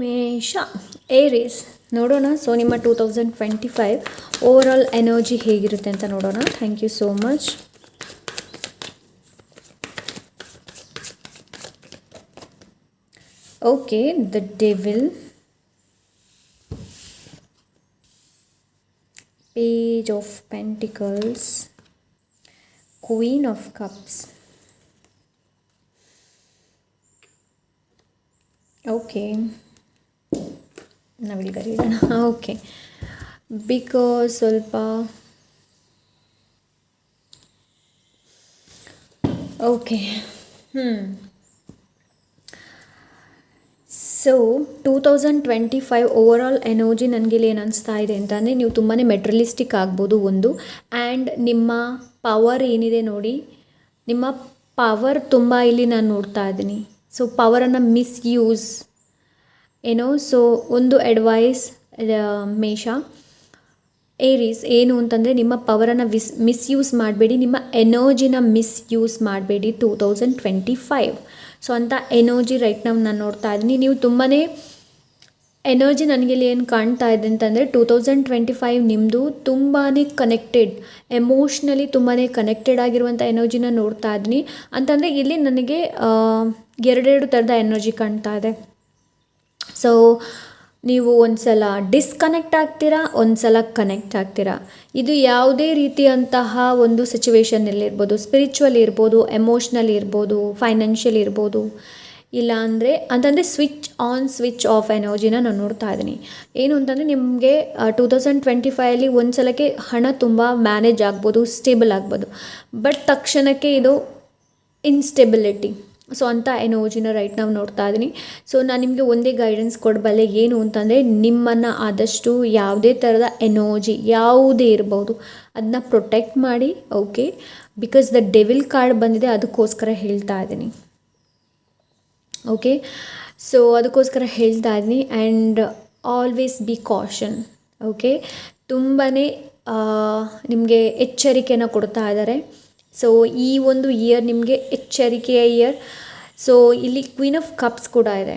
ಮೇಷ ಏರೀಸ್ ನೋಡೋಣ. ಸೊ ನಿಮ್ಮ two thousand twenty five overall energy ಹೇಗಿರುತ್ತೆ ಅಂತ ನೋಡೋಣ. Thank you so much okay the devil page of pentacles queen of cups okay ನಾವಿಲ್ಲಿ ಬರೀಡೋಣ. ಓಕೆ ಬಿಕಾಸ್ ಸ್ವಲ್ಪ ಓಕೆ ಹ್ಞೂ so two thousand twenty five overall energy ನನಗೆ ಇಲ್ಲಿ ಏನು ಅನಿಸ್ತಾ ಇದೆ ಅಂತಂದರೆ ನೀವು ತುಂಬಾ ಮೆಟ್ರಲಿಸ್ಟಿಕ್ ಆಗ್ಬೋದು ಒಂದು. ಆ್ಯಂಡ್ ನಿಮ್ಮ ಪವರ್ ಏನಿದೆ ನೋಡಿ, ನಿಮ್ಮ ಪವರ್ ತುಂಬ ಇಲ್ಲಿ ನಾನು ನೋಡ್ತಾ ಇದ್ದೀನಿ. ಸೊ ಪವರನ್ನು ಮಿಸ್ಯೂಸ್ ಏನೋ ಸೊ ಒಂದು ಅಡ್ವೈಸ್ ಮೇಷ ಏರೀಸ್ ಏನು ಅಂತಂದರೆ ನಿಮ್ಮ ಪವರನ್ನು ವಿಸ್ ಮಿಸ್ಯೂಸ್ ಮಾಡಬೇಡಿ, ನಿಮ್ಮ ಎನರ್ಜಿನ ಮಿಸ್ಯೂಸ್ ಮಾಡಬೇಡಿ two thousand twenty five so ಅಂಥ ಎನರ್ಜಿ ರೈಟ್ ನಾವು ನಾನು ನೋಡ್ತಾ ಇದ್ದೀನಿ. ನೀವು ತುಂಬಾ ಎನರ್ಜಿ ನನಗೆ ಇಲ್ಲಿ ಏನು ಕಾಣ್ತಾ ಇದೆ ಅಂತಂದರೆ ಟೂ ತೌಸಂಡ್ ಟ್ವೆಂಟಿ ಫೈವ್ ನಿಮ್ಮದು ತುಂಬಾ ಕನೆಕ್ಟೆಡ್ ಎಮೋಷ್ನಲಿ ತುಂಬಾ ಕನೆಕ್ಟೆಡ್ ಆಗಿರುವಂಥ ಎನರ್ಜಿನ ನೋಡ್ತಾ ಇದ್ದೀನಿ. ಅಂತಂದರೆ ಇಲ್ಲಿ ನನಗೆ ಎರಡೆರಡು ಥರದ ಎನರ್ಜಿ ಕಾಣ್ತಾ ಇದೆ. ಸೊ ನೀವು ಒಂದು ಸಲ ಡಿಸ್ಕನೆಕ್ಟ್ ಆಗ್ತೀರಾ? ಒಂದು ಸಲ ಕನೆಕ್ಟ್ ಆಗ್ತೀರಾ? ಇದು ಯಾವುದೇ ರೀತಿಯಂತಹ ಒಂದು ಸಿಚುವೇಶನಲ್ಲಿ ಇರ್ಬೋದು ಸ್ಪಿರಿಚುವಲ್ ಇರ್ಬೋದು ಎಮೋಷ್ನಲ್ ಇರ್ಬೋದು ಫೈನಾನ್ಷಿಯಲ್ ಇರ್ಬೋದು. ಇಲ್ಲ ಅಂದರೆ, ಅಂತಂದರೆ ಸ್ವಿಚ್ ಆನ್ ಸ್ವಿಚ್ ಆಫ್ ಎನರ್ಜಿನ ನಾನು ನೋಡ್ತಾ ಇದ್ದೀನಿ. ಏನು ಅಂತಂದರೆ ನಿಮಗೆ ಟೂ ತೌಸಂಡ್ ಟ್ವೆಂಟಿ ಫೈವಲ್ಲಿ ಒಂದು ಸಲಕ್ಕೆ ಹಣ ತುಂಬ ಮ್ಯಾನೇಜ್ ಆಗ್ಬೋದು ಸ್ಟೇಬಲ್ ಆಗ್ಬೋದು. ಬಟ್ ತಕ್ಷಣಕ್ಕೆ ಇದು ಇನ್ಸ್ಟೆಬಿಲಿಟಿ ಸೊ ಅಂಥ ಎನರ್ಜಿನ ರೈಟ್ ನಾವು ನೋಡ್ತಾ ಇದ್ದೀನಿ ಸೊ ನಾನು ನಿಮಗೆ ಒಂದೇ ಗೈಡೆನ್ಸ್ ಕೊಡಬಲ್ಲೆ ಏನು ಅಂತಂದರೆ, ನಿಮ್ಮನ್ನು ಆದಷ್ಟು ಯಾವುದೇ ಥರದ ಎನರ್ಜಿ ಯಾವುದೇ ಇರ್ಬೋದು ಅದನ್ನ ಪ್ರೊಟೆಕ್ಟ್ ಮಾಡಿ okay because the devil card ಬಂದಿದೆ, ಅದಕ್ಕೋಸ್ಕರ ಹೇಳ್ತಾ ಇದ್ದೀನಿ ಓಕೆ ಸೊ ಅದಕ್ಕೋಸ್ಕರ ಹೇಳ್ತಾ ಇದ್ದೀನಿ and always be caution okay ತುಂಬಾ ನಿಮಗೆ ಎಚ್ಚರಿಕೆಯನ್ನು ಕೊಡ್ತಾ ಇದ್ದಾರೆ ಸೊ ಈ ಒಂದು ಇಯರ್ ನಿಮಗೆ ಎಚ್ಚರಿಕೆಯ ಇಯರ್ ಸೊ ಇಲ್ಲಿ ಕ್ವೀನ್ ಆಫ್ ಕಪ್ಸ್ ಕೂಡ ಇದೆ.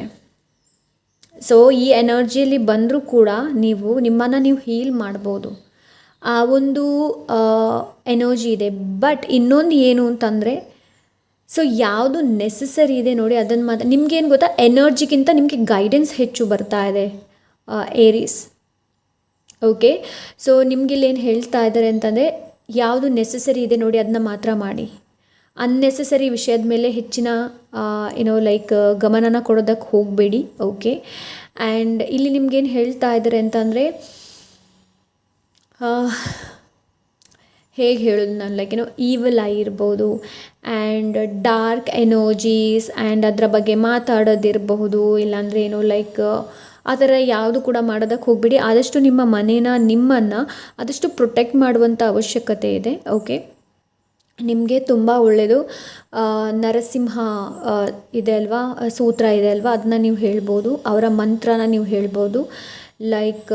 ಸೊ ಈ ಎನರ್ಜಿಯಲ್ಲಿ ಬಂದರೂ ಕೂಡ ನೀವು ನಿಮ್ಮನ್ನು ನೀವು ಹೀಲ್ ಮಾಡ್ಬೋದು. ಆ ಒಂದು ಎನರ್ಜಿ ಇದೆ. ಬಟ್ ಇನ್ನೊಂದು ಏನು ಅಂತಂದರೆ ಸೊ ಯಾವುದು ನೆಸಸರಿ ಇದೆ ನೋಡಿ ಅದನ್ನು ಮಾತ್ರ, ನಿಮಗೇನು ಗೊತ್ತಾ? ಎನರ್ಜಿಗಿಂತ ನಿಮಗೆ ಗೈಡೆನ್ಸ್ ಹೆಚ್ಚು ಬರ್ತಾ ಇದೆ ಏರೀಸ್ ಓಕೆ ಸೊ ನಿಮಗಿಲ್ಲೇನು ಹೇಳ್ತಾ ಇದ್ದಾರೆ ಅಂತಂದರೆ ಯಾವುದು ನೆಸೆಸರಿ ಇದೆ ನೋಡಿ ಅದನ್ನ ಮಾತ್ರ ಮಾಡಿ. ಅನ್ನೆಸೆಸರಿ ವಿಷಯದ ಮೇಲೆ ಹೆಚ್ಚಿನ ಏನೋ ಲೈಕ್ ಗಮನನ ಕೊಡೋದಕ್ಕೆ ಹೋಗಬೇಡಿ ಓಕೆ ಆ್ಯಂಡ್ ಇಲ್ಲಿ ನಿಮ್ಗೇನು ಹೇಳ್ತಾ ಇದ್ದಾರೆ ಅಂತಂದರೆ ಹೇಗೆ ಹೇಳೋದು ನಾನು ಲೈಕ್ ಏನೋ ಈವಲ್ ಆಗಿರ್ಬೋದು ಆ್ಯಂಡ್ ಡಾರ್ಕ್ ಎನರ್ಜೀಸ್ ಆ್ಯಂಡ್ ಅದರ ಬಗ್ಗೆ ಮಾತಾಡೋದಿರಬಹುದು, ಇಲ್ಲಾಂದರೆ ಏನೋ ಲೈಕ್ ಆ ಥರ ಯಾವುದು ಕೂಡ ಮಾಡೋದಕ್ಕೆ ಹೋಗಬೇಡಿ. ಆದಷ್ಟು ನಿಮ್ಮ ಮನೇನ, ನಿಮ್ಮನ್ನು ಆದಷ್ಟು ಪ್ರೊಟೆಕ್ಟ್ ಮಾಡುವಂಥ ಅವಶ್ಯಕತೆ ಇದೆ. ಓಕೆ ನಿಮಗೆ ತುಂಬ ಒಳ್ಳೆಯದು ನರಸಿಂಹ ಇದೆ ಅಲ್ವಾ? ಸೂತ್ರ ಇದೆ ಅಲ್ವಾ? ಅದನ್ನ ನೀವು ಹೇಳ್ಬೋದು. ಅವರ ಮಂತ್ರನ ನೀವು ಹೇಳ್ಬೋದು. ಲೈಕ್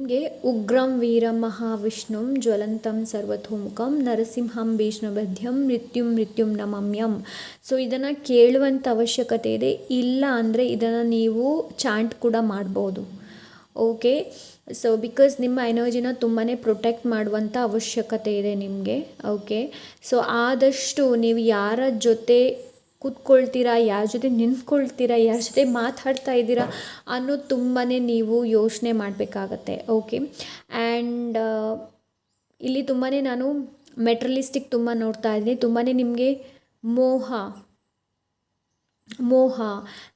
ನಿಮಗೆ ಉಗ್ರಂ ವೀರಂ ಮಹಾವಿಷ್ಣುಂ ಜ್ವಲಂತಂ ಸರ್ವಥೋಮುಖಂ ನರಸಿಂಹಂ ಭೀಷ್ಣಬದ್ಯಂ ಮೃತ್ಯುಂ ಮೃತ್ಯುಂ ನಮಮ್ಯಂ. ಸೊ ಇದನ್ನು ಕೇಳುವಂಥ ಅವಶ್ಯಕತೆ ಇದೆ. ಇಲ್ಲ ಅಂದರೆ ಇದನ್ನು ನೀವು ಚಾಂಟ್ ಕೂಡ ಮಾಡ್ಬೋದು. ಓಕೆ ಸೊ ಬಿಕಾಸ್ ನಿಮ್ಮ ಎನರ್ಜಿನ ತುಂಬಾ ಪ್ರೊಟೆಕ್ಟ್ ಮಾಡುವಂಥ ಅವಶ್ಯಕತೆ ಇದೆ ನಿಮಗೆ. ಓಕೆ ಸೊ ಆದಷ್ಟು ನೀವು ಯಾರ ಜೊತೆ ಕೂತ್ಕೊಳ್ತೀರಾ? ಯಾರ ಜೊತೆ ನಿಂತ್ಕೊಳ್ತೀರಾ? ಯಾರ ಜೊತೆ ಮಾತಾಡ್ತಾ ಇದ್ದೀರಾ? ಅನ್ನೋದು ತುಂಬಾ ನೀವು ಯೋಚನೆ ಮಾಡಬೇಕಾಗತ್ತೆ. ಓಕೆ ಆ್ಯಂಡ್ ಇಲ್ಲಿ ತುಂಬಾ ನಾನು ಮೆಟ್ರಲಿಸ್ಟಿಕ್ ತುಂಬ ನೋಡ್ತಾ ಇದ್ದೀನಿ. ತುಂಬಾ ನಿಮಗೆ ಮೋಹ ಮೋಹ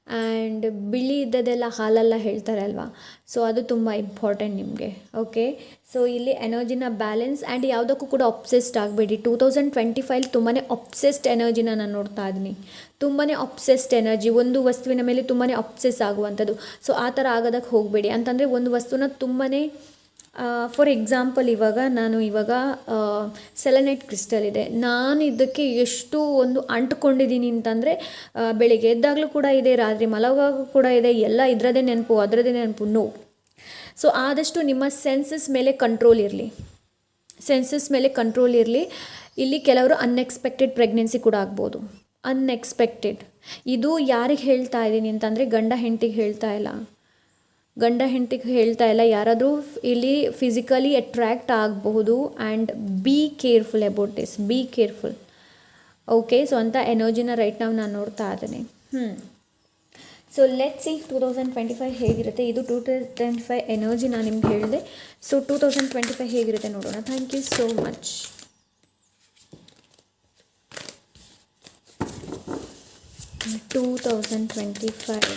ಆ್ಯಂಡ್ ಬಿಳಿ ಇದ್ದದೆಲ್ಲ ಹಾಲೆಲ್ಲ ಹೇಳ್ತಾರೆ ಅಲ್ವಾ ಸೊ ಅದು ತುಂಬ ಇಂಪಾರ್ಟೆಂಟ್ ನಿಮಗೆ ಓಕೆ ಸೊ ಇಲ್ಲಿ ಎನರ್ಜಿನ ಬ್ಯಾಲೆನ್ಸ್ ಆ್ಯಂಡ್ ಯಾವುದಕ್ಕೂ ಕೂಡ ಅಪ್ಸೆಸ್ಡ್ ಆಗಬೇಡಿ. ಟೂ ತೌಸಂಡ್ ಟ್ವೆಂಟಿ ಫೈವ್ ತುಂಬಾ ಅಪ್ಸೆಸ್ಡ್ ಎನರ್ಜಿನ ನಾನು ನೋಡ್ತಾ ಇದ್ದೀನಿ. ತುಂಬಾ ಅಪ್ಸೆಸ್ಡ್ ಎನರ್ಜಿ ಒಂದು ವಸ್ತುವಿನ ಮೇಲೆ ತುಂಬಾ ಅಪ್ಸೆಸ್ ಆಗುವಂಥದ್ದು. ಸೊ ಆ ಥರ ಆಗೋದಕ್ಕೆ ಹೋಗಬೇಡಿ. ಅಂತಂದರೆ, ಒಂದು ವಸ್ತುನ ತುಂಬಾ ಫಾರ್ ಎಕ್ಸಾಂಪಲ್ ಇವಾಗ ನಾನು ಇವಾಗ ಸೆಲೆನೈಟ್ ಕ್ರಿಸ್ಟಲ್ ಇದೆ. ನಾನು ಇದಕ್ಕೆ ಎಷ್ಟು ಒಂದು ಅಂಟ್ಕೊಂಡಿದ್ದೀನಿ ಅಂತಂದರೆ ಬೆಳಿಗ್ಗೆ ಎದ್ದಾಗಲೂ ಕೂಡ ಇದೆ, ರಾತ್ರಿ ಮಲಗುವಾಗ ಕೂಡ ಇದೆ, ಎಲ್ಲ ಇದರದೇ ನೆನಪು, ಅದರದೇ ನೆನಪು ನೋ ಸೊ ಆದಷ್ಟು ನಿಮ್ಮ ಸೆನ್ಸಸ್ ಮೇಲೆ ಕಂಟ್ರೋಲ್ ಇರಲಿ. ಸೆನ್ಸಸ್ ಮೇಲೆ ಕಂಟ್ರೋಲ್ ಇರಲಿ. ಇಲ್ಲಿ ಕೆಲವರು ಅನ್ಎಕ್ಸ್ಪೆಕ್ಟೆಡ್ ಪ್ರೆಗ್ನೆನ್ಸಿ ಕೂಡ ಆಗ್ಬೋದು. ಅನ್ಎಕ್ಸ್ಪೆಕ್ಟೆಡ್ ಇದು ಯಾರಿಗೆ ಹೇಳ್ತಾ ಇದ್ದೀನಿ ಅಂತಂದರೆ ಗಂಡ ಹೆಂಡತಿಗೆ ಹೇಳ್ತಾ ಇಲ್ಲ. ಗಂಡ ಹೆಂಡತಿಗೆ ಹೇಳ್ತಾ ಇಲ್ಲ, ಯಾರಾದರೂ ಇಲ್ಲಿ ಫಿಸಿಕಲಿ ಅಟ್ರ್ಯಾಕ್ಟ್ ಆಗಬಹುದು and be careful about this be careful okay so ಅಂತ ಎನರ್ಜಿನ ರೈಟ್ ನಾವು ನಾನು ನೋಡ್ತಾ ಇದ್ದೀನಿ. ಹ್ಞೂ so let see two thousand twenty five ಹೇಗಿರುತ್ತೆ. ಇದು ಟೂ ತೌಸಂಡ್ ಫೈವ್ ಎನರ್ಜಿ ನಾನು ನಿಮ್ಗೆ ಹೇಳಿದೆ. So two thousand twenty five ಹೇಗಿರುತ್ತೆ ನೋಡೋಣ. Thank you so much two thousand twenty five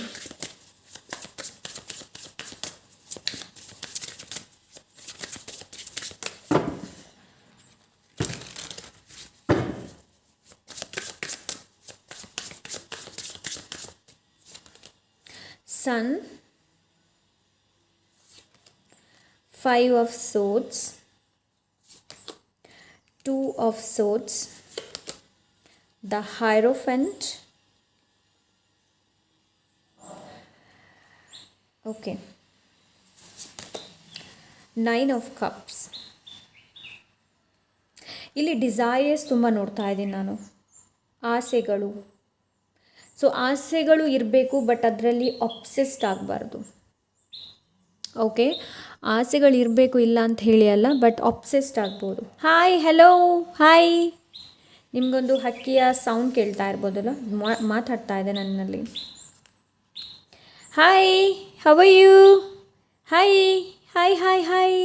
sun five of swords two of swords the hierophant okay nine of cups ಇಲ್ಲಿ desires ತುಂಬ ನೋಡ್ತಾ ಇದ್ದೀನಿ ನಾನು ಆಸೆಗಳು ಸೊ ಆಸೆಗಳು ಇರಬೇಕು ಬಟ್ ಅದರಲ್ಲಿ ಅಪ್ಸೆಸ್ಟ್ ಆಗಬಾರ್ದು. ಓಕೆ ಆಸೆಗಳು ಇರಬೇಕು, ಇಲ್ಲ ಅಂತ ಹೇಳಿ ಅಲ್ಲ ಬಟ್ ಅಪ್ಸೆಸ್ಟ್ ಆಗ್ಬೋದು. ಹಾಯ್ ಹೆಲೋ ಹಾಯ್ ನಿಮಗೊಂದು ಹಕ್ಕಿಯ ಸೌಂಡ್ ಕೇಳ್ತಾ ಇರ್ಬೋದಲ್ಲ? ಮಾತಾಡ್ತಾ ಇದೆ ನನ್ನಲ್ಲಿ. Hi how are you hi hi hi hi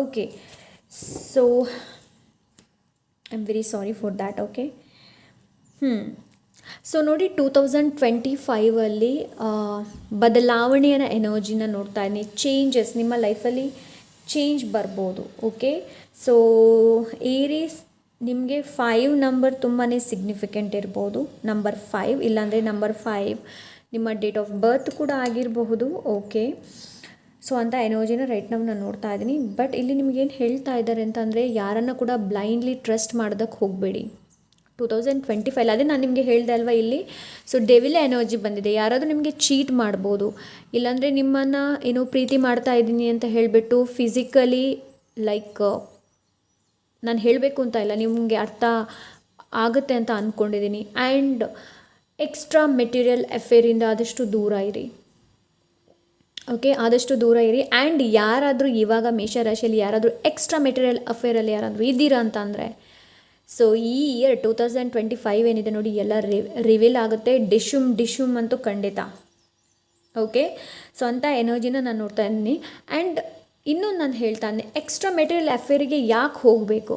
okay so I am very sorry for that okay ಹ್ಞೂ ಸೊ ನೋಡಿ ಟೂ ತೌಸಂಡ್ ಟ್ವೆಂಟಿ ಫೈವಲ್ಲಿ ಬದಲಾವಣೆಯ ಎನರ್ಜಿನ ನೋಡ್ತಾ ಇದ್ದೀನಿ. ಚೇಂಜಸ್ ನಿಮ್ಮ ಲೈಫಲ್ಲಿ ಚೇಂಜ್ ಬರ್ಬೋದು ಓಕೆ ಸೊ ಏರೀಸ್ ನಿಮಗೆ ಫೈವ್ ನಂಬರ್ ತುಂಬಾ ಸಿಗ್ನಿಫಿಕೆಂಟ್ ಇರ್ಬೋದು. ನಂಬರ್ ಫೈವ್ ಇಲ್ಲಾಂದರೆ ನಂಬರ್ ಫೈವ್ ನಿಮ್ಮ ಡೇಟ್ ಆಫ್ ಬರ್ತ್ ಕೂಡ ಆಗಿರಬಹುದು ಓಕೆ ಸೊ ಅಂತ ಎನರ್ಜಿನ ರೈಟ್ ನಾವು ನಾನು ನೋಡ್ತಾ ಇದ್ದೀನಿ. ಬಟ್ ಇಲ್ಲಿ ನಿಮಗೇನು ಹೇಳ್ತಾ ಇದ್ದಾರೆ ಅಂತಂದರೆ, ಯಾರನ್ನು ಕೂಡ ಬ್ಲೈಂಡ್ಲಿ ಟ್ರಸ್ಟ್ ಮಾಡೋದಕ್ಕೆ ಹೋಗಬೇಡಿ. ಟೂ ತೌಸಂಡ್ ಟ್ವೆಂಟಿ ಫೈವ್ ಅದೇ ನಾನು ನಿಮಗೆ ಹೇಳಿದೆ ಅಲ್ವಾ ಇಲ್ಲಿ? ಸೊ ಡೆವಿಲ್ ಎನರ್ಜಿ ಬಂದಿದೆ. ಯಾರಾದರೂ ನಿಮಗೆ ಚೀಟ್ ಮಾಡ್ಬೋದು. ಇಲ್ಲಾಂದರೆ ನಿಮ್ಮನ್ನು ಏನೋ ಪ್ರೀತಿ ಮಾಡ್ತಾ ಇದ್ದೀನಿ ಅಂತ ಹೇಳಿಬಿಟ್ಟು ಫಿಸಿಕಲಿ ಲೈಕ್ ನಾನು ಹೇಳಬೇಕು ಅಂತ ಇಲ್ಲ. ನಿಮಗೆ ಅರ್ಥ ಆಗುತ್ತೆ ಅಂತ ಅಂದ್ಕೊಂಡಿದ್ದೀನಿ ಆ್ಯಂಡ್ ಎಕ್ಸ್ಟ್ರಾ ಮೆಟೀರಿಯಲ್ ಅಫೇರಿಂದ ಆದಷ್ಟು ದೂರ ಇರಿ. ಓಕೆ ಆದಷ್ಟು ದೂರ ಇರಿ. ಆ್ಯಂಡ್ ಯಾರಾದರೂ ಇವಾಗ ಮೇಷರಾಶಿಯಲ್ಲಿ ಯಾರಾದರೂ ಎಕ್ಸ್ಟ್ರಾ ಮೆಟೀರಿಯಲ್ ಅಫೇರಲ್ಲಿ ಯಾರಾದರೂ ಇದ್ದೀರಾ ಅಂತ ಅಂದರೆ ಸೊ ಈ year two thousand twenty five ಏನಿದೆ ನೋಡಿ, ಎಲ್ಲ ರಿವೀಲ್ ಆಗುತ್ತೆ. ಡಿಶುಮ್ ಡಿಶುಮ್ ಅಂತೂ ಖಂಡಿತ. ಓಕೆ ಸೊ ಅಂಥ ಎನರ್ಜಿನ ನಾನು ನೋಡ್ತಾ ಇದ್ದೀನಿ. ಆ್ಯಂಡ್ ಇನ್ನೊಂದು ನಾನು ಹೇಳ್ತಾ ಇದ್ದೀನಿ. ಎಕ್ಸ್ಟ್ರಾ ಮೆಟೀರಿಯಲ್ ಅಫೇರಿಗೆ ಯಾಕೆ ಹೋಗಬೇಕು?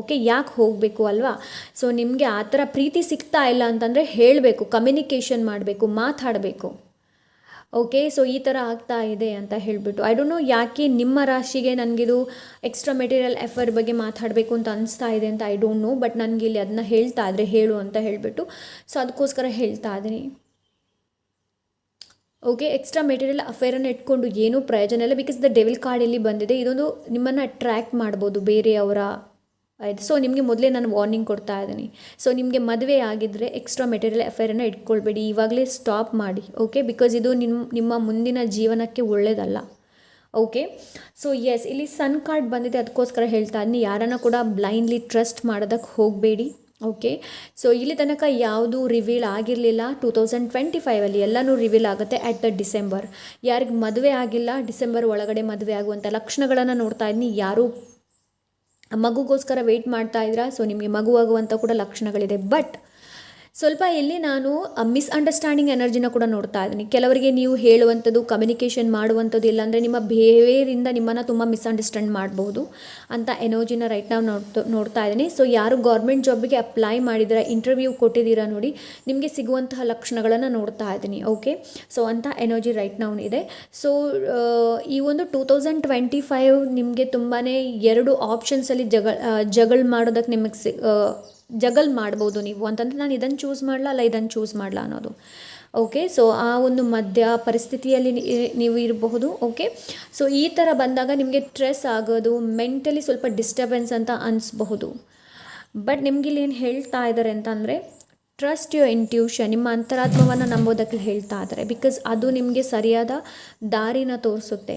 ಓಕೆ ಯಾಕೆ ಹೋಗಬೇಕು ಅಲ್ವಾ? ಸೊ ನಿಮಗೆ ಆ ಥರ ಪ್ರೀತಿ ಸಿಗ್ತಾ ಇಲ್ಲ ಅಂತಂದರೆ ಹೇಳಬೇಕು. ಕಮ್ಯುನಿಕೇಷನ್ ಮಾಡಬೇಕು, ಮಾತಾಡಬೇಕು. ಓಕೆ ಸೊ ಈ ಥರ ಆಗ್ತಾ ಇದೆ ಅಂತ ಹೇಳಿಬಿಟ್ಟು. ಐ ಡೋಂಟ್ ನೋ ಯಾಕೆ ನಿಮ್ಮ ರಾಶಿಗೆ ನನಗಿದು ಎಕ್ಸ್ಟ್ರಾ ಮೆಟೀರಿಯಲ್ ಎಫರ್ ಬಗ್ಗೆ ಮಾತಾಡಬೇಕು ಅಂತ ಅನಿಸ್ತಾ ಇದೆ ಅಂತ ಐ ಡೋಂಟ್ ನೋ ಬಟ್ ನನಗೆ ಇಲ್ಲಿ ಅದನ್ನ ಹೇಳ್ತಾ ಇದ್ರೆ ಹೇಳು ಅಂತ ಹೇಳಿಬಿಟ್ಟು. ಸೊ ಅದಕ್ಕೋಸ್ಕರ ಹೇಳ್ತಾ ಇದ್ದೀನಿ. ಓಕೆ ಎಕ್ಸ್ಟ್ರಾ ಮೆಟೀರಿಯಲ್ ಅಫೇರನ್ನು ಇಟ್ಕೊಂಡು ಏನೂ ಪ್ರಯೋಜನ ಇಲ್ಲ ಬಿಕಾಸ್ ದ ಡೆವಿಲ್ ಕಾರ್ಡ್ ಇಲ್ಲಿ ಬಂದಿದೆ. ಇದೊಂದು ನಿಮ್ಮನ್ನು ಅಟ್ರ್ಯಾಕ್ಟ್ ಮಾಡ್ಬೋದು ಬೇರೆಯವರ ಆಯ್ತು. ಸೊ ನಿಮಗೆ ಮೊದಲೇ ನಾನು ವಾರ್ನಿಂಗ್ ಕೊಡ್ತಾ ಇದ್ದೀನಿ. ಸೊ ನಿಮಗೆ ಮದುವೆ ಆಗಿದ್ದರೆ ಎಕ್ಸ್ಟ್ರಾ ಮೆಟೀರಿಯಲ್ ಅಫೇರನ್ನು ಇಟ್ಕೊಳ್ಬೇಡಿ. ಇವಾಗಲೇ ಸ್ಟಾಪ್ ಮಾಡಿ ಓಕೆ ಬಿಕಾಸ್ ಇದು ನಿಮ್ಮ ನಿಮ್ಮ ಮುಂದಿನ ಜೀವನಕ್ಕೆ ಒಳ್ಳೆಯದಲ್ಲ ಓಕೆ ಸೊ ಎಸ್ ಇಲ್ಲಿ ಸನ್ ಕಾರ್ಡ್ ಬಂದಿದೆ, ಅದಕ್ಕೋಸ್ಕರ ಹೇಳ್ತಾ ಇದ್ದೀನಿ. ಯಾರನ್ನು ಕೂಡ ಬ್ಲೈಂಡ್ಲಿ ಟ್ರಸ್ಟ್ ಮಾಡೋದಕ್ಕೆ ಹೋಗಬೇಡಿ ಓಕೆ ಸೊ ಇಲ್ಲಿ ತನಕ ಯಾವುದು ರಿವೀಲ್ ಆಗಿರಲಿಲ್ಲ. ಟೂ ತೌಸಂಡ್ ಟ್ವೆಂಟಿ ಫೈವಲ್ಲಿ ಎಲ್ಲನೂ ರಿವೀಲ್ ಆಗುತ್ತೆ ಅಟ್ ದ ಡಿಸೆಂಬರ್ ಯಾರಿಗೆ ಮದುವೆ ಆಗಿಲ್ಲ ಡಿಸೆಂಬರ್ ಒಳಗಡೆ ಮದುವೆ ಆಗುವಂಥ ಲಕ್ಷಣಗಳನ್ನು ನೋಡ್ತಾ ಇದ್ದೀನಿ. ಯಾರೂ ಮಗುಗೋಸ್ಕರ ವೆಯ್ಟ್ ಮಾಡ್ತಾ ಇದ್ದೀರಾ ಸೊ ನಿಮಗೆ ಮಗುವಾಗುವಂಥ ಕೂಡ ಲಕ್ಷಣಗಳಿದೆ. ಬಟ್ ಸ್ವಲ್ಪ ಇಲ್ಲಿ ನಾನು ಮಿಸ್ಅಂಡರ್ಸ್ಟ್ಯಾಂಡಿಂಗ್ ಎನರ್ಜಿನ ಕೂಡ ನೋಡ್ತಾ ಇದ್ದೀನಿ. ಕೆಲವರಿಗೆ ನೀವು ಹೇಳುವಂಥದ್ದು ಕಮ್ಯುನಿಕೇಷನ್ ಮಾಡುವಂಥದ್ದು ಇಲ್ಲಾಂದರೆ ನಿಮ್ಮ ಬಿಹೇವಿಯರಿಂದ ನಿಮ್ಮನ್ನು ತುಂಬ ಮಿಸ್ಅಂಡರ್ಸ್ಟ್ಯಾಂಡ್ ಮಾಡ್ಬೋದು ಅಂತ ಎನರ್ಜಿನ ರೈಟ್ ನಾವು ನೋಡ್ತಾ ನೋಡ್ತಾ ಇದ್ದೀನಿ. ಸೊ ಯಾರು ಗೌರ್ಮೆಂಟ್ ಜಾಬಿಗೆ ಅಪ್ಲೈ ಮಾಡಿದಿರಾ ಇಂಟರ್ವ್ಯೂ ಕೊಟ್ಟಿದ್ದೀರಾ ನೋಡಿ, ನಿಮಗೆ ಸಿಗುವಂತಹ ಲಕ್ಷಣಗಳನ್ನು ನೋಡ್ತಾ ಇದ್ದೀನಿ ಓಕೆ ಸೊ ಅಂತ ಎನರ್ಜಿ ರೈಟ್ ನಾವು ಇದೆ. ಸೊ ಈ ಒಂದು ಟೂ ತೌಸಂಡ್ ಟ್ವೆಂಟಿ ಫೈವ್ ನಿಮಗೆ ತುಂಬಾ ಎರಡು ಆಪ್ಷನ್ಸಲ್ಲಿ ಜಗಳ ಜಗಳ ಮಾಡೋದಕ್ಕೆ ನಿಮಗೆ ಸಿ ಜಗಲ್ ಮಾಡ್ಬೋದು ನೀವು ಅಂತಂದರೆ ನಾನು ಇದನ್ನು ಚೂಸ್ ಮಾಡಲ ಅಲ್ಲ ಇದನ್ನು ಚೂಸ್ ಮಾಡಲ ಅನ್ನೋದು. ಓಕೆ ಸೊ ಆ ಒಂದು ಮಧ್ಯ ಪರಿಸ್ಥಿತಿಯಲ್ಲಿ ನೀವು ಇರಬಹುದು ಓಕೆ ಸೊ ಈ ಥರ ಬಂದಾಗ ನಿಮಗೆ ಸ್ಟ್ರೆಸ್ ಆಗೋದು ಮೆಂಟಲಿ ಸ್ವಲ್ಪ ಡಿಸ್ಟರ್ಬೆನ್ಸ್ ಅಂತ ಅನಿಸ್ಬಹುದು. ಬಟ್ ನಿಮ್ಗಿಲ್ಲಿ ಏನು ಹೇಳ್ತಾ ಇದ್ದಾರೆ ಅಂತಂದರೆ ಟ್ರಸ್ಟ್ ಯುವರ್ ಇಂಟ್ಯೂಷನ್ ನಿಮ್ಮ ಅಂತರಾತ್ಮವನ್ನು ನಂಬೋದಕ್ಕೆ ಹೇಳ್ತಾ ಇದ್ದಾರೆ ಬಿಕಾಸ್ ಅದು ನಿಮಗೆ ಸರಿಯಾದ ದಾರಿನ ತೋರಿಸುತ್ತೆ.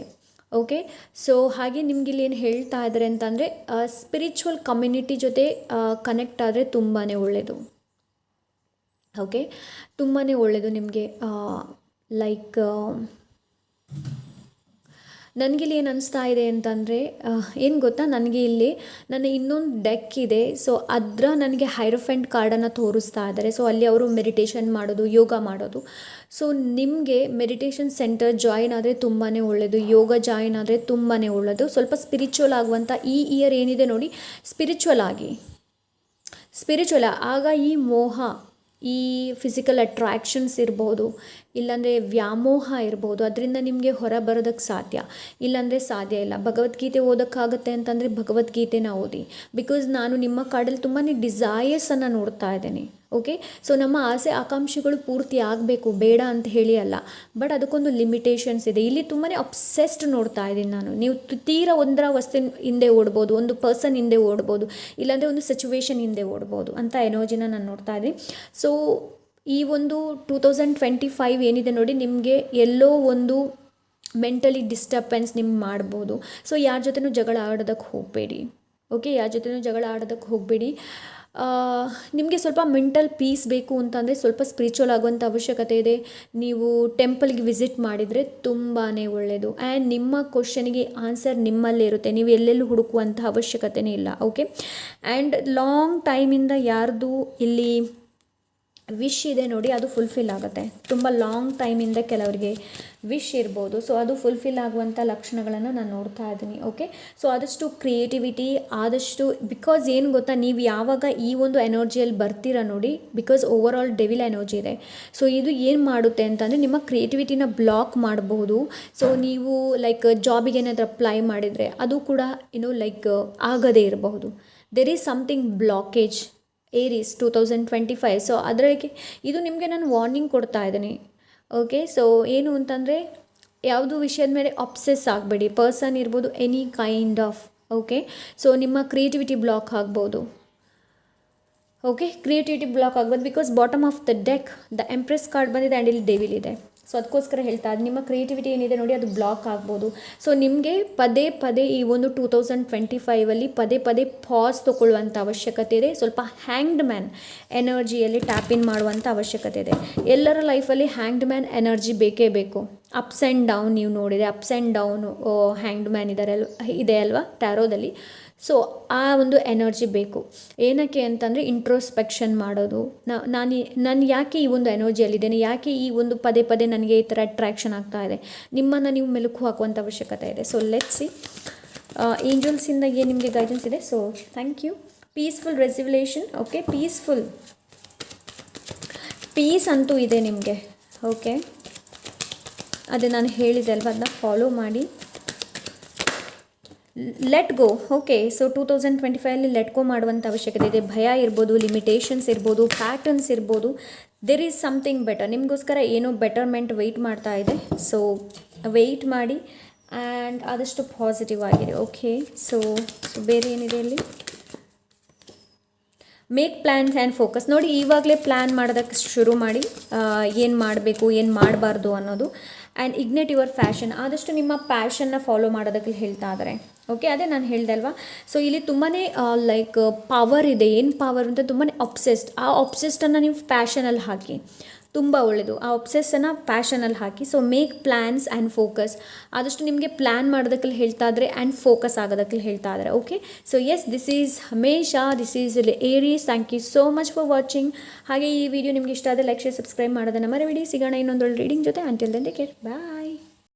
ಓಕೆ ಸೊ ಹಾಗೆ ನಿಮ್ಗೆ ಇಲ್ಲಿ ಏನು ಹೇಳ್ತಾ ಇದ್ದಾರೆ ಅಂತಂದರೆ ಸ್ಪಿರಿಚುವಲ್ ಕಮ್ಯುನಿಟಿ ಜೊತೆ ಕನೆಕ್ಟ್ ಆದರೆ ತುಂಬಾ ಒಳ್ಳೆಯದು ಓಕೆ ತುಂಬಾ ಒಳ್ಳೆಯದು ನಿಮಗೆ ಲೈಕ್ ನನಗಿಲ್ಲಿ ಏನು ಅನಿಸ್ತಾ ಇದೆ ಅಂತಂದರೆ ಏನು ಗೊತ್ತಾ? ನನಗೆ ಇಲ್ಲಿ ನನ್ನ ಇನ್ನೊಂದು ಡೆಕ್ ಇದೆ. ಸೊ ಅದರ ನನಗೆ ಹೈರೋಫೆಂಟ್ ಕಾರ್ಡನ್ನು ತೋರಿಸ್ತಾ ಇದ್ದಾರೆ ಸೊ ಅಲ್ಲಿ ಅವರು ಮೆಡಿಟೇಷನ್ ಮಾಡೋದು, ಯೋಗ ಮಾಡೋದು. ಸೊ ನಿಮಗೆ ಮೆಡಿಟೇಷನ್ ಸೆಂಟರ್ ಜಾಯಿನ್ ಆದರೆ ತುಂಬಾ ಒಳ್ಳೆಯದು ಯೋಗ ಜಾಯಿನ್ ಆದರೆ ತುಂಬಾ ಒಳ್ಳೆಯದು ಸ್ವಲ್ಪ ಸ್ಪಿರಿಚುವಲ್ ಆಗುವಂಥ ಈ ಇಯರ್ ಏನಿದೆ ನೋಡಿ ಸ್ಪಿರಿಚುವಲ್ ಆಗಿ. ಸ್ಪಿರಿಚುವಲ್ ಆಗ ಈ ಮೋಹ ಈ ಫಿಸಿಕಲ್ ಅಟ್ರ್ಯಾಕ್ಷನ್ಸ್ ಇರ್ಬೋದು, ಇಲ್ಲಾಂದರೆ ವ್ಯಾಮೋಹ ಇರ್ಬೋದು, ಅದರಿಂದ ನಿಮಗೆ ಹೊರ ಬರೋದಕ್ಕೆ ಸಾಧ್ಯ. ಇಲ್ಲಾಂದರೆ ಸಾಧ್ಯ ಇಲ್ಲ. ಭಗವದ್ಗೀತೆ ಓದೋಕ್ಕಾಗತ್ತೆ ಅಂತಂದರೆ ಭಗವದ್ಗೀತೆನ ಓದಿ. ಬಿಕಾಸ್ ನಾನು ನಿಮ್ಮ ಕಾಡಲ್ಲಿ ತುಂಬಾ ಡಿಸೈರ್ಸನ್ನು ನೋಡ್ತಾ ಇದ್ದೇನೆ. ಓಕೆ ಸೊ ನಮ್ಮ ಆಸೆ ಆಕಾಂಕ್ಷೆಗಳು ಪೂರ್ತಿ ಆಗಬೇಕು, ಬೇಡ ಅಂತ ಹೇಳಿ ಅಲ್ಲ. ಬಟ್ ಅದಕ್ಕೊಂದು ಲಿಮಿಟೇಷನ್ಸ್ ಇದೆ. ಇಲ್ಲಿ ತುಂಬಾ ಅಬ್ಸೆಸ್ಡ್ ನೋಡ್ತಾ ಇದ್ದೀನಿ ನಾನು. ನೀವು ತೀರಾ ಒಂದರ ವಸ್ತು ಹಿಂದೆ ಓಡ್ಬೋದು, ಒಂದು ಪರ್ಸನ್ ಹಿಂದೆ ಓಡ್ಬೋದು, ಇಲ್ಲಾಂದರೆ ಒಂದು ಸಿಚುವೇಶನ್ ಹಿಂದೆ ಓಡ್ಬೋದು ಅಂತ ಎನರ್ಜಿನ ನಾನು ನೋಡ್ತಾ ಇದ್ದೀನಿ. ಸೊ ಈ ಒಂದು ಟೂ ತೌಸಂಡ್ ಟ್ವೆಂಟಿ ಫೈವ್ ಏನಿದೆ ನೋಡಿ, ನಿಮಗೆ ಎಲ್ಲೋ ಒಂದು ಮೆಂಟಲಿ ಡಿಸ್ಟರ್ಬೆನ್ಸ್ ನಿಮ್ಗೆ ಮಾಡ್ಬೋದು. ಸೊ ಯಾರ ಜೊತೆನೂ ಜಗಳ ಆಡೋದಕ್ಕೆ ಹೋಗಬೇಡಿ. ಓಕೆ ಯಾರ ಜೊತೆನೂ ಜಗಳ ಆಡೋದಕ್ಕೆ ಹೋಗಬೇಡಿ. ನಿಮಗೆ ಸ್ವಲ್ಪ ಮೆಂಟಲ್ ಪೀಸ್ ಬೇಕು ಅಂತಂದರೆ ಸ್ವಲ್ಪ ಸ್ಪಿರಿಚುವಲ್ ಆಗುವಂಥ ಅವಶ್ಯಕತೆ ಇದೆ. ನೀವು ಟೆಂಪಲ್ಗೆ ವಿಸಿಟ್ ಮಾಡಿದರೆ ತುಂಬಾ ಒಳ್ಳೆಯದು ಆ್ಯಂಡ್ ನಿಮ್ಮ ಕ್ವಶನಿಗೆ ಆನ್ಸರ್ ನಿಮ್ಮಲ್ಲೇ ಇರುತ್ತೆ. ನೀವು ಎಲ್ಲೆಲ್ಲೂ ಹುಡುಕುವಂಥ ಅವಶ್ಯಕತೆನೇ ಇಲ್ಲ. ಓಕೆ ಆ್ಯಂಡ್ ಲಾಂಗ್ ಟೈಮಿಂದ ಯಾರ್ದು ಇಲ್ಲಿ ವಿಶ್ ಇದೆ ನೋಡಿ, ಅದು ಫುಲ್ಫಿಲ್ ಆಗುತ್ತೆ. ತುಂಬ ಲಾಂಗ್ ಟೈಮಿಂದ ಕೆಲವರಿಗೆ ವಿಶ್ ಇರ್ಬೋದು. ಸೊ ಅದು ಫುಲ್ಫಿಲ್ ಆಗುವಂಥ ಲಕ್ಷಣಗಳನ್ನು ನಾನು ನೋಡ್ತಾ ಇದ್ದೀನಿ ಓಕೆ ಸೊ ಆದಷ್ಟು ಕ್ರಿಯೇಟಿವಿಟಿ ಆದಷ್ಟು ಬಿಕಾಸ್ ಏನು ಗೊತ್ತಾ, ನೀವು ಯಾವಾಗ ಈ ಒಂದು ಎನರ್ಜಿಯಲ್ಲಿ ಬರ್ತೀರಾ ನೋಡಿ because overall devil energy ಇದೆ. ಸೊ ಇದು ಏನು ಮಾಡುತ್ತೆ ಅಂತಂದರೆ, ನಿಮ್ಮ ಕ್ರಿಯೇಟಿವಿಟಿನ ಬ್ಲಾಕ್ ಮಾಡಬಹುದು ಸೊ ನೀವು ಲೈಕ್ ಜಾಬಿಗೆ ಏನಾದರೂ ಅಪ್ಲೈ ಮಾಡಿದರೆ, ಅದು ಕೂಡ ಏನು ಲೈಕ್ ಆಗದೇ ಇರಬಹುದು there is something blockage Aries two thousand twenty five so ಅದರಕ್ಕೆ ಇದು ನಿಮಗೆ ನಾನು ವಾರ್ನಿಂಗ್ ಕೊಡ್ತಾ ಇದ್ದೀನಿ. ಓಕೆ ಸೊ ಏನು ಅಂತಂದರೆ ಯಾವುದು ವಿಷಯದ ಮೇಲೆ ಅಪ್ಸೆಸ್ ಆಗಬೇಡಿ. ಪರ್ಸನ್ ಇರ್ಬೋದು any kind of okay so ನಿಮ್ಮ ಕ್ರಿಯೇಟಿವಿಟಿ ಬ್ಲಾಕ್ ಆಗ್ಬೋದು. ಓಕೆ ಕ್ರಿಯೇಟಿವಿಟಿ ಬ್ಲಾಕ್ ಆಗ್ಬೋದು because bottom of the deck the empress card ಬಂದಿದೆ ಆ್ಯಂಡ್ ಇಲ್ಲಿ ದೇವಿಲಿದೆ ಸೊ ಅದಕ್ಕೋಸ್ಕರ ಹೇಳ್ತಾ ನಿಮ್ಮ ಕ್ರಿಯೇಟಿವಿಟಿ ಏನಿದೆ ನೋಡಿ, ಅದು ಬ್ಲಾಕ್ ಆಗ್ಬೋದು. ಸೊ ನಿಮಗೆ ಪದೇ ಪದೇ ಈ ಒಂದು ಟೂ ತೌಸಂಡ್ ಟ್ವೆಂಟಿ ಫೈವಲ್ಲಿ ಪದೇ ಪದೇ ಪಾಸ್ ತೊಗೊಳ್ಳುವಂಥ ಅವಶ್ಯಕತೆ ಇದೆ. ಸ್ವಲ್ಪ ಹ್ಯಾಂಗ್ಡ್ ಮ್ಯಾನ್ ಎನರ್ಜಿಯಲ್ಲಿ ಟ್ಯಾಪ್ ಇನ್ ಮಾಡುವಂಥ ಅವಶ್ಯಕತೆ ಇದೆ. ಎಲ್ಲರ ಲೈಫಲ್ಲಿ ಹ್ಯಾಂಗ್ಡ್ ಮ್ಯಾನ್ ಎನರ್ಜಿ ಬೇಕೇ ಬೇಕು. ಅಪ್ಸ್ ಆ್ಯಂಡ್ ಡೌನ್ ನೀವು ನೋಡಿದರೆ ups and down hanged man ಇದಾರೆ ಅಲ್ವ, ಇದೆ ಅಲ್ವಾ ಟ್ಯಾರೋದಲ್ಲಿ ಸೊ ಆ ಒಂದು ಎನರ್ಜಿ ಬೇಕು. ಏನಕ್ಕೆ ಅಂತಂದರೆ ಇಂಟ್ರೋಸ್ಪೆಕ್ಷನ್ ಮಾಡೋದು. ನಾನು ನಾನು ಯಾಕೆ ಈ ಒಂದು ಎನರ್ಜಿಯಲ್ಲಿದ್ದೇನೆ ಯಾಕೆ ಈ ಒಂದು ಪದೇ ಪದೇ ನನಗೆ ಈ ಥರ ಅಟ್ರ್ಯಾಕ್ಷನ್ ಆಗ್ತಾ ಇದೆ? ನಿಮ್ಮನ್ನು ನೀವು ಮೆಲುಕು ಹಾಕುವಂಥ ಅವಶ್ಯಕತೆ ಇದೆ. ಸೊ ಲೆಟ್ಸಿ ಏಂಜಲ್ಸಿಂದ ಏನು ನಿಮಗೆ ಗೈಡೆನ್ಸ್ ಇದೆ? So thank you peaceful resolution okay peaceful peace ಅಂತೂ ಇದೆ ನಿಮಗೆ ಓಕೆ ಅದೇ ನಾನು ಹೇಳಿದೆ ಅಲ್ವ, ಅದನ್ನ ಫಾಲೋ ಮಾಡಿ. Let go okay so two thousand twenty ಫೈವಲ್ಲಿ let go ಮಾಡುವಂಥ ಅವಶ್ಯಕತೆ ಇದೆ. ಭಯ ಇರ್ಬೋದು ಲಿಮಿಟೇಷನ್ಸ್ ಇರ್ಬೋದು ಪ್ಯಾಟರ್ನ್ಸ್ ಇರ್ಬೋದು. ದೆರ್ ಈಸ್ ಸಮಥಿಂಗ್ ಬೆಟರ್ ನಿಮಗೋಸ್ಕರ ಏನೋ ಬೆಟರ್ಮೆಂಟ್ ವೆಯ್ಟ್ ಮಾಡ್ತಾ ಇದೆ. ಸೊ ವೆಯ್ಟ್ ಮಾಡಿ ಆ್ಯಂಡ್ ಆದಷ್ಟು ಪಾಸಿಟಿವ್ ಆಗಿದೆ ಓಕೆ ಸೊ ಸೊ ಬೇರೆ ಏನಿದೆ ಇಲ್ಲಿ? ಮೇಕ್ ಪ್ಲ್ಯಾನ್ಸ್ ಆ್ಯಂಡ್ ಫೋಕಸ್ ನೋಡಿ ಇವಾಗಲೇ ಪ್ಲ್ಯಾನ್ ಮಾಡೋದಕ್ಕೆ ಶುರು ಮಾಡಿ ಏನು ಮಾಡಬೇಕು, ಏನು ಮಾಡಬಾರ್ದು ಅನ್ನೋದು. ಆ್ಯಂಡ್ ಇಗ್ನೇಟ್ ಯುವರ್ ಫ್ಯಾಷನ್ ಆದಷ್ಟು ನಿಮ್ಮ ಪ್ಯಾಷನ್ನ ಫಾಲೋ ಮಾಡೋದಕ್ಕೆ ಹೇಳ್ತಾ ಇದ್ದಾರೆ ಓಕೆ ಅದೇ ನಾನು ಹೇಳ್ದೆ ಅಲ್ವಾ? ಸೊ ಇಲ್ಲಿ ತುಂಬಾ ಲೈಕ್ ಪವರ್ ಇದೆ. ಏನು ಪವರ್ ಅಂತ ತುಂಬಾ ಅಬ್ಸೆಸ್ಡ್ ಆ ಅಬ್ಸೆಸ್ಡನ್ನು ನೀವು ಪ್ಯಾಷನಲ್ಲಿ ಹಾಕಿ. ತುಂಬ ಒಳ್ಳೆಯದು ಆ ಒಬ್ಸೆಸ್ಸನ್ನು ಪ್ಯಾಷನಲ್ಲಿ ಹಾಕಿ. So make plans and focus ಆದಷ್ಟು ನಿಮಗೆ ಪ್ಲ್ಯಾನ್ ಮಾಡೋದಕ್ಕೆ ಹೇಳ್ತಾ ಇದ್ರೆ ಆ್ಯಂಡ್ ಫೋಕಸ್ ಆಗೋದಕ್ಕೆ ಹೇಳ್ತಾ ಇದ್ದಾರೆ okay so yes this is ಹಮೇಶ this is Aries thank you so much for watching ಹಾಗೆ ಈ ವಿಡಿಯೋ ನಿಮಗೆ ಇಷ್ಟ ಆದರೆ ಲೈಕ್ ಶೇರ್ ಸಬ್ಸ್ಕ್ರೈಬ್ ಮಾಡೋದನ್ನು ಮರಿಬೇಡಿ. ಸಿಗೋಣ ಇನ್ನೊಂದು ರೀಡಿಂಗ್ ಜೊತೆ. Until then care bye